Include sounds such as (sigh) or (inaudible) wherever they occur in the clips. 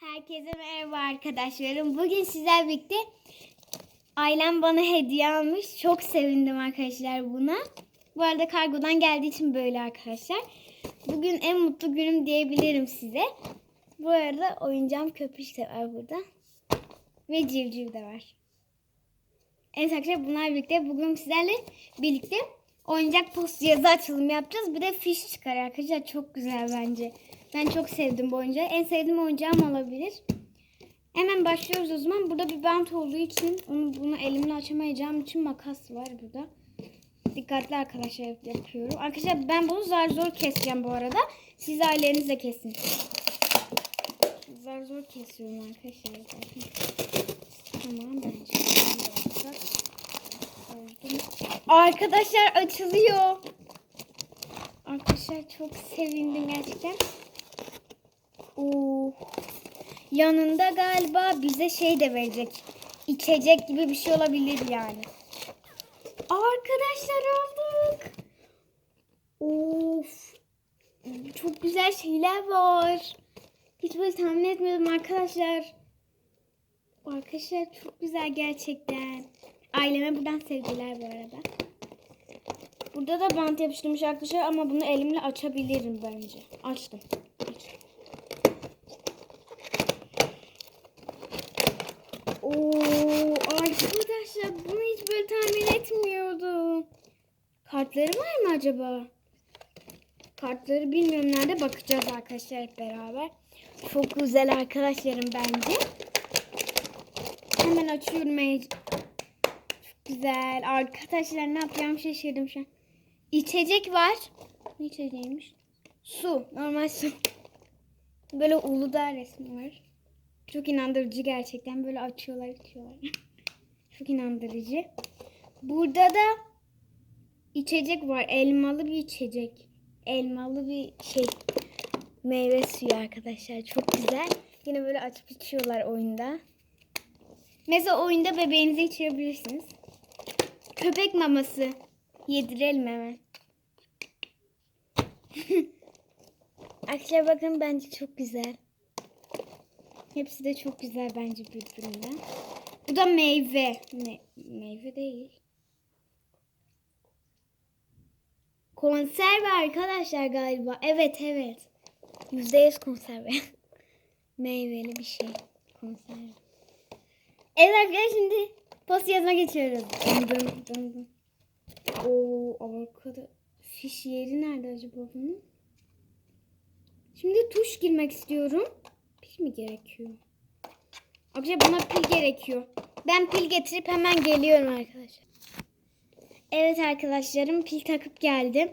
Herkese merhaba arkadaşlarım. Bugün sizler birlikte ailem bana hediye almış. Çok sevindim arkadaşlar buna. Bu arada kargodan geldiği için böyle arkadaşlar. Bugün en mutlu günüm diyebilirim size. Bu arada oyuncağım köpüş de var burada. Ve civciv de var. Evet arkadaşlar bunlar birlikte bugün sizlerle birlikte oyuncak post yazı açılımı yapacağız. Bir de fiş çıkar arkadaşlar. Çok güzel bence. Ben çok sevdim bu oyuncağı. En sevdiğim oyuncağım olabilir. Hemen başlıyoruz o zaman. Burada bir bant olduğu için onu bunu elimle açamayacağım için makas var burada. Dikkatli arkadaşlar yapıyorum. Arkadaşlar ben bunu zar zor keseceğim bu arada. Siz ailenizle kesin. Zar zor kesiyorum arkadaşlar. Tamam bence. Oldu. Arkadaşlar açılıyor. Arkadaşlar çok sevindim gerçekten. Oo. Yanında galiba bize şey de verecek. İçecek gibi bir şey olabilir yani. Arkadaşlar aldık. Of. Çok güzel şeyler var. Hiç böyle tahmin etmiyordum arkadaşlar. Arkadaşlar çok güzel gerçekten. Aileme buradan sevgiler bu arada. Burada da bant yapıştırmış arkadaşlar ama bunu elimle açabilirim bence. Açtım. Açtım. Oo arkadaşlar bunu hiç böyle tahmin etmiyordum. Kartları var mı acaba? Kartları bilmiyorum nerede bakacağız arkadaşlar hep beraber. Çok güzel arkadaşlarım bence. Hemen açıyorum. Güzel. Arkadaşlar ne yapacağım şaşırdım şu an. İçecek var. Ne içeceğiymiş? Su. Normal su. (laughs) Böyle Uludağ resmi var. Çok inandırıcı gerçekten. Böyle açıyorlar içiyorlar. (laughs) Çok inandırıcı. Burada da içecek var. Elmalı bir içecek. Elmalı bir şey. Meyve suyu arkadaşlar. Çok güzel. Yine böyle açıp içiyorlar oyunda. Mesela oyunda bebeğinizi içirebilirsiniz. Köpek maması. Yedirelim hemen. (laughs) Arkadaşlar bakın bence çok güzel. Hepsi de çok güzel bence birbirinden. Bu da meyve. Ne? Meyve değil. Konserve arkadaşlar galiba. Evet evet. Yüzde yüz konserve. (laughs) Meyveli bir şey. Konserve. Evet arkadaşlar şimdi post yazma geçiyoruz. Dın dın dın. Oo arkada fiş yeri nerede acaba bunun? Şimdi tuş girmek istiyorum. Pil mi gerekiyor? Arkadaşlar buna pil gerekiyor. Ben pil getirip hemen geliyorum arkadaşlar. Evet arkadaşlarım pil takıp geldim.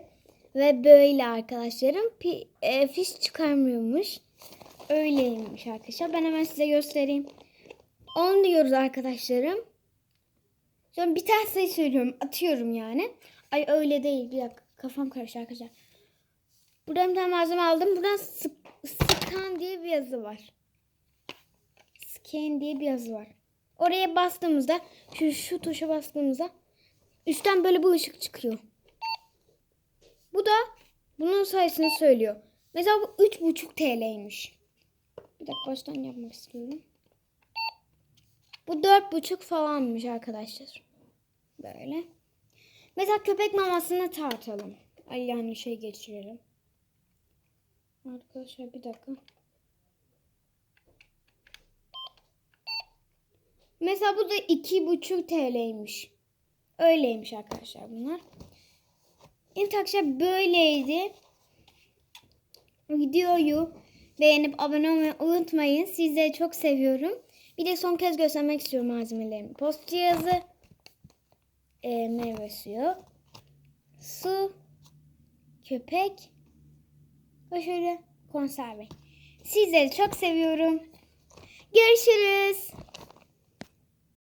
Ve böyle arkadaşlarım pi, e, fiş çıkarmıyormuş. Öyleymiş arkadaşlar. Ben hemen size göstereyim. 10 diyoruz arkadaşlarım. Sonra bir tane sayı söylüyorum. Atıyorum yani. Ay öyle değil. Bir dakika. Kafam karıştı arkadaşlar. Buradan bir tane malzeme aldım. Buradan sık, scan diye bir yazı var. Scan diye bir yazı var. Oraya bastığımızda şu, şu tuşa bastığımızda üstten böyle bu ışık çıkıyor. Bu da bunun sayısını söylüyor. Mesela bu 3,5 TL'ymiş. Bir dakika baştan yapmak istiyorum. Bu 4,5 falanmış arkadaşlar. Böyle. Mesela köpek mamasını tartalım. Ay yani şey geçirelim. Arkadaşlar bir dakika. Mesela bu da iki buçuk TL'ymiş. Öyleymiş arkadaşlar bunlar. Evet arkadaşlar böyleydi. Videoyu beğenip abone olmayı unutmayın. Sizleri çok seviyorum. Bir de son kez göstermek istiyorum malzemelerimi. Post cihazı, e, meyve suyu, su, köpek, ve şöyle konserve. Sizleri çok seviyorum. Görüşürüz.